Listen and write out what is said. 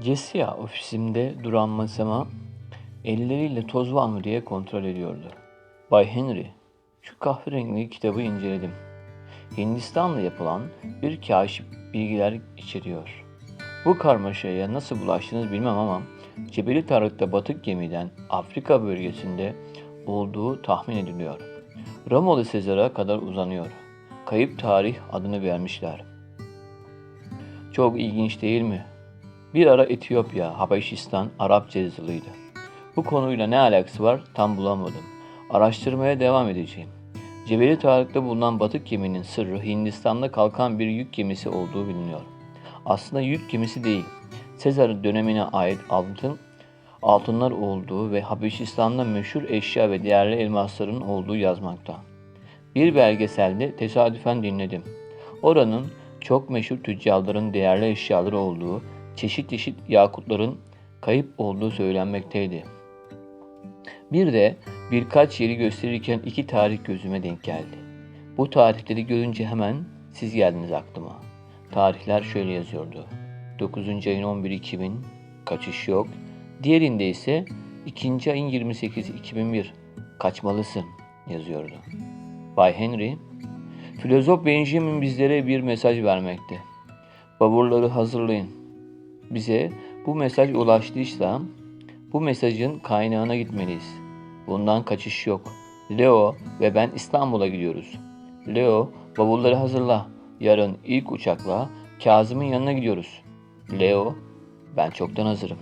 Jessica ofisimde duran masama elleriyle toz var mı diye kontrol ediyordu. Bay Henry, şu kahverengi kitabı inceledim. Hindistan'da yapılan bir kaşif bilgiler içeriyor. Bu karmaşaya nasıl bulaştınız bilmem ama Cebeli Tarık'ta batık gemiden Afrika bölgesinde olduğu tahmin ediliyor. Romalı Sezar'a kadar uzanıyor. Kayıp tarih adını vermişler. Çok ilginç değil mi? Bir ara Etiyopya, Habeşistan, Arapça yazılıydı. Bu konuyla ne alakası var tam bulamadım. Araştırmaya devam edeceğim. Cebeli Tarık'ta bulunan batık geminin sırrı Hindistan'da kalkan bir yük gemisi olduğu biliniyor. Aslında yük gemisi değil, Sezar'ın dönemine ait altın altınlar olduğu ve Habeşistan'da meşhur eşya ve değerli elmasların olduğu yazmakta. Bir belgeselde tesadüfen dinledim. Oranın çok meşhur tüccarların değerli eşyaları olduğu, çeşit çeşit yakutların kayıp olduğu söylenmekteydi. Bir de birkaç yeri gösterirken iki tarih gözüme denk geldi. Bu tarihleri görünce hemen siz geldiniz aklıma. Tarihler şöyle yazıyordu. 9. ayın 11 2000 kaçış yok. Diğerinde ise 2. ayın 28 2001 kaçmalısın yazıyordu. Bay Henry, filozof Benjamin bizlere bir mesaj vermekte. Bavulları hazırlayın. Bize bu mesaj ulaştıysa bu mesajın kaynağına gitmeliyiz. Bundan kaçış yok. Leo ve ben İstanbul'a gidiyoruz. Leo, bavulları hazırla. Yarın ilk uçakla Kazım'ın yanına gidiyoruz. Leo, ben çoktan hazırım.